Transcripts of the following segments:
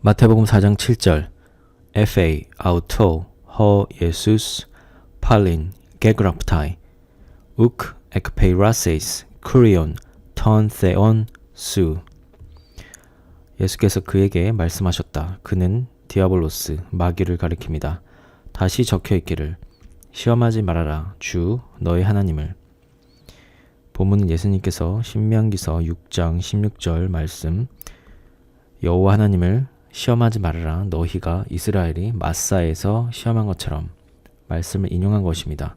마태복음 4장 7절 FA 아우토 허 예수스 팔린 게그라프타이 우크 에크페이라세이스 쿠리온 턴 세온 수 예수께서 그에게 말씀하셨다. 그는 디아볼로스 마귀를 가리킵니다. 다시 적혀 있기를 시험하지 말아라 주 너의 하나님을 본문은 예수님께서 신명기서 6장 16절 말씀 여호와 하나님을 시험하지 말아라 너희가 이스라엘이 마사에서 시험한 것처럼 말씀을 인용한 것입니다.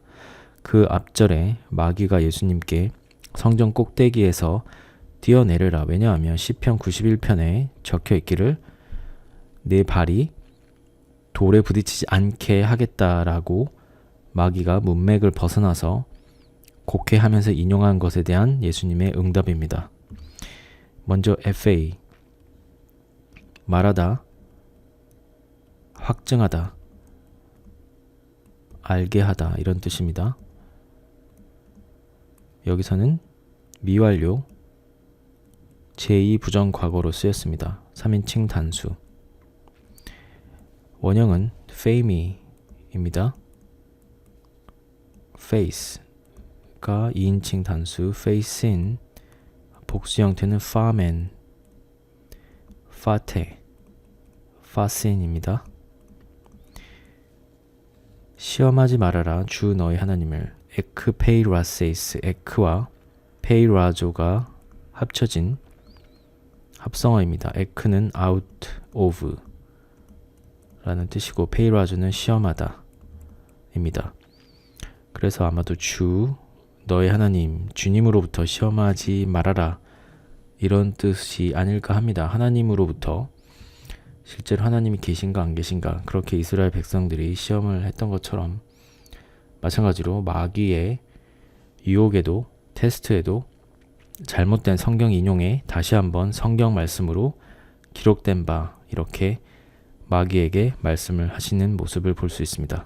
그 앞절에 마귀가 예수님께 성전 꼭대기에서 뛰어내려라 왜냐하면 시편 91편에 적혀 있기를 내 발이 돌에 부딪히지 않게 하겠다라고 마귀가 문맥을 벗어나서 곡해하면서 인용한 것에 대한 예수님의 응답입니다. 먼저 FA 말하다 확증하다 알게 하다 이런 뜻입니다. 여기서는 미완료 제2부정 과거로 쓰였습니다. 3인칭 단수 원형은 fame입니다. face가 2인칭 단수 face인 복수 형태는 farman, fate, fasin입니다. 시험하지 말아라 주 너의 하나님을 에크페이라세이스 에크와 페이라조가 합쳐진 합성어입니다. 에크는 out of 라는 뜻이고 페이라조는 시험하다 입니다. 그래서 아마도 주 너의 하나님 주님으로부터 시험하지 말아라 이런 뜻이 아닐까 합니다. 하나님으로부터 실제로 하나님이 계신가 안 계신가 그렇게 이스라엘 백성들이 시험을 했던 것처럼 마찬가지로 마귀의 유혹에도 테스트에도 잘못된 성경 인용에 다시 한번 성경 말씀으로 기록된 바 이렇게 마귀에게 말씀을 하시는 모습을 볼 수 있습니다.